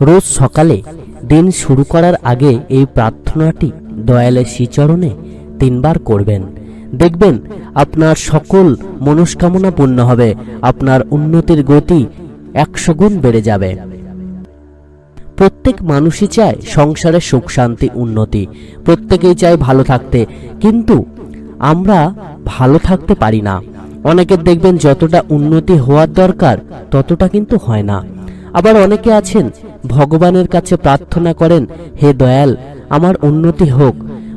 রোজ সকালে দিন শুরু করার আগে এই প্রার্থনাটি দয়ালের শ্রীচরণে তিনবার করবেন। দেখবেন আপনার সকল মনস্কামনা পূর্ণ হবে, আপনার উন্নতির গতি একশো গুণ বেড়ে যাবে। প্রত্যেক মানুষই চায় সংসারে সুখ, শান্তি, উন্নতি। প্রত্যেকেই চায় ভালো থাকতে। কিন্তু আমরা ভালো থাকতে পারি না। অনেকের দেখবেন যতটা উন্নতি হওয়ার দরকার, ততটা কিন্তু হয় না। আবার অনেকে আছেন ভগবানের কাছে প্রার্থনা করেন, হে দয়াল, আমার উন্নতি হোক,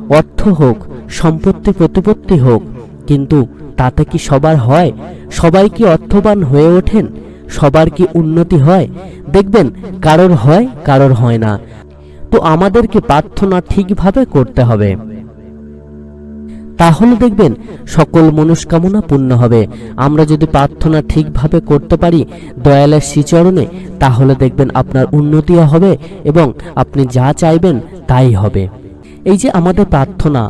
অর্থ হোক, সম্পত্তি প্রতিপত্তি হোক, কিন্তু তাতে কি সবার হয়? সবাই কি অর্থবান হয়ে ওঠেন? সবার কি উন্নতি হয়? দেখবেন, কারোর হয় কারোর হয় না। তো আমাদেরকে প্রার্থনা ঠিকভাবে করতে হবে। তাহলে দেখবেন সকল মনস্কামনা পূর্ণ হবে। আমরা যদি প্রার্থনা ঠিকভাবে করতে পারি, দয়ালের শ্রীচরণে, তাহলে দেখবেন আপনার উন্নতিও হবে এবং আপনি যা চাইবেন তাই হবে। এই যে আমাদের প্রার্থনা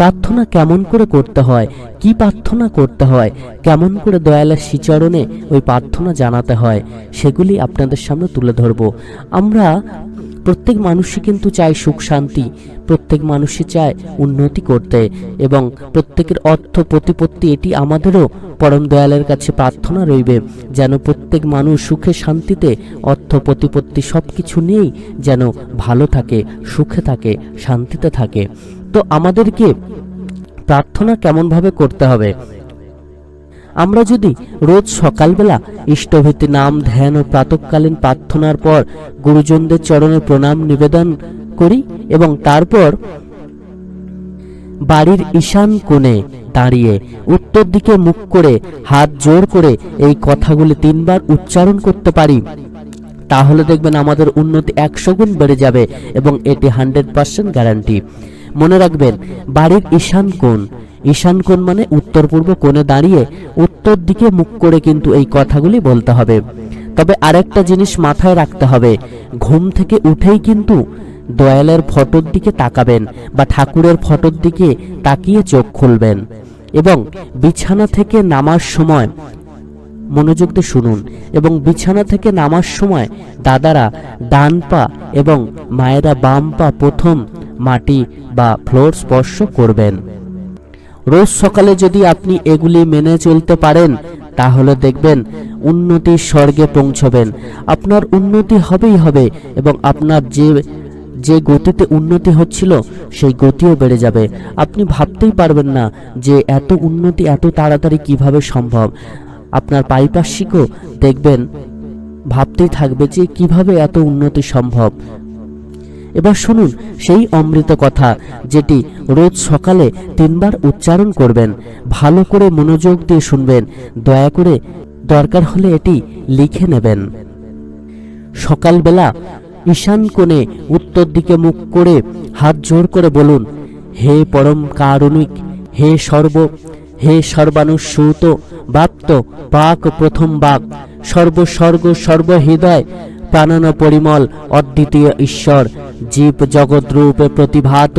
প্রার্থনা কেমন করে করতে হয়, কি প্রার্থনা করতে হয়, কেমন করে দয়ালের শ্রীচরণে ওই প্রার্থনা জানাতে হয়, সেগুলি আপনাদের সামনে তুলে ধরব। আমরা প্রত্যেক মানুষই কিন্তু চায় সুখ, শান্তি। প্রত্যেক মানুষই চায় উন্নতি করতে এবং প্রত্যেকের অর্থ প্রতিপত্তি এটি আমাদেরও পরম দয়ালের কাছে প্রার্থনা রইবে, যেন প্রত্যেক মানুষ সুখে, শান্তিতে অর্থ প্রতিপত্তি সব কিছু নিয়েই যেন ভালো থাকে, সুখে থাকে, শান্তিতে থাকে। তো আমাদেরকে প্রার্থনা কেমনভাবে করতে হবে? আমরা যদি রোজ সকালবেলা ইষ্টভীতি নাম, ধ্যান ও প্রাতকালীন প্রার্থনার পর গুরুজনদের চরণে প্রণাম, নিবেদন করি এবং তারপর বাড়ির ঈশান কোণে দাঁড়িয়ে উত্তর দিকে মুখ করে, হাত জোর করে এই কথাগুলি তিনবার উচ্চারণ করতে পারি, তাহলে দেখবেন আমাদের উন্নতি একশো গুণ বেড়ে যাবে এবং এটি হান্ড্রেড পার্সেন্ট গ্যারান্টি। মনে রাখবেন, বাড়ির ঈশান কোণ ঈশান কোণ মানে উত্তর পূর্ব কোণে দাঁড়িয়ে উত্তর দিকে মুখ করে কিন্তু এই কথাগুলি বলতে হবে। তবে আরেকটা জিনিস মাথায় রাখতে হবে। ঘুম থেকে উঠেই কিন্তু দয়ালের ফটোর দিকে তাকাবেন বা ঠাকুরের ফটোর দিকে তাকিয়ে চোখ খুলবেন এবং বিছানা থেকে নামার সময় মনোযোগ দিয়ে শুনুন এবং বিছানা থেকে নামার সময় দাদারা ডান পা এবং মায়েরা বাম পা প্রথম মাটি বা ফ্লোর স্পর্শ করবেন। রোজ সকালে যদি আপনি এগুলি মেনে চলতে পারেন, তাহলে দেখবেন উন্নতির স্বর্গে পৌঁছবেন। আপনার উন্নতি হবেই হবে এবং আপনার যে যে গতিতে উন্নতি হচ্ছিল, সেই গতিও বেড়ে যাবে। আপনি ভাবতেই পারবেন না যে এত উন্নতি, এত তাড়াতাড়ি কীভাবে সম্ভব। আপনার পারিপার্শ্বিকও দেখবেন, ভাবতেই থাকবে যে কীভাবে এত উন্নতি সম্ভব। এবার শুনুন সেই অমৃত কথা, যেটি রোজ সকালে তিনবার উচ্চারণ করবেন। ভালো করে মনোযোগ দিয়ে শুনবেন। দয়া করে দরকার হলে এটি লিখে নেবেন। সকালবেলা ঈশান কোণে উত্তর দিকে মুখ করে হাত জোর করে বলুন, হে পরম কারুণিক, হে সর্ব, হে সর্বানুসূত, বাপ্ত, পাক প্রথম বাক, সর্বস্বর্গ, সর্বহৃদয় প্রাণন পরিমল অদ্বিতীয় ঈশ্বর। জীব জগৎ রূপে প্রতিভাত।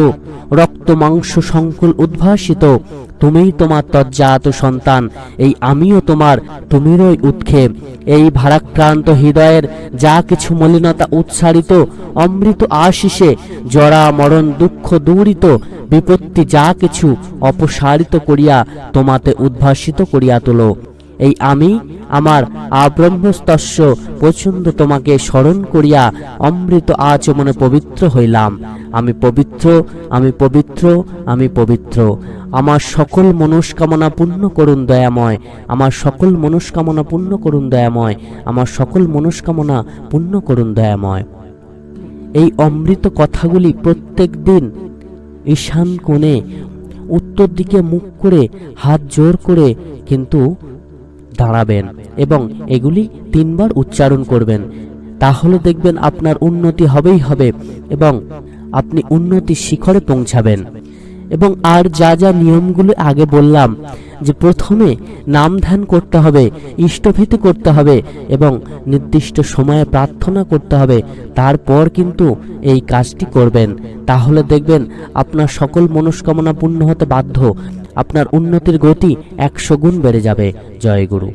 রক্ত মাংস সংকুল উদ্ভাসিত। তুমিই তোমার তজ্জাত সন্তান। এই আমিও তোমার তুমিরই উৎক্ষেপ। এই ভারাক্রান্ত হৃদয়ের যা কিছু মলিনতা উৎসারিত, অমৃত আশিসে জরা মরণ দুঃখ দূরিত, বিপত্তি যা কিছু অপসারিত করিয়া তোমাতে উদ্ভাসিত করিয়া তোলো। এই আমি আমার আব্রহ্মস্তস্য পছন্দ তোমাকে স্মরণ করিয়া অমৃত আচমনে পবিত্র হইলাম। আমি পবিত্র আমি পবিত্র আমি পবিত্র। আমার সকল মনস্কামনা পূর্ণ করুন দয়াময়। আমার সকল মনস্কামনা পূর্ণ করুন দয়াময়। আমার সকল মনস্কামনা পূর্ণ করুন দয়াময়। এই অমৃত কথাগুলি প্রত্যেক দিন ঈশান কোণে উত্তর দিকে মুখ করে হাত জোর করে কিন্তু দাঁড়াবেন এবং এগুলি তিনবার উচ্চারণ করবেন। তাহলে দেখবেন আপনার উন্নতি হবেই হবে এবং আপনি উন্নতির শিখরে পৌঁছাবেন। এবং আর যা যা নিয়মগুলো আগে বললাম, যে প্রথমে নাম ধ্যান করতে হবে, ইষ্টভীতি করতে হবে এবং নির্দিষ্ট সময়ে প্রার্থনা করতে হবে, তারপর কিন্তু এই কাজটি করবেন। তাহলে দেখবেন আপনার সকল মনস্কামনা পূর্ণ হতে বাধ্য। আপনার উন্নতির গতি একশো গুণ বেড়ে যাবে। জয় গুরু।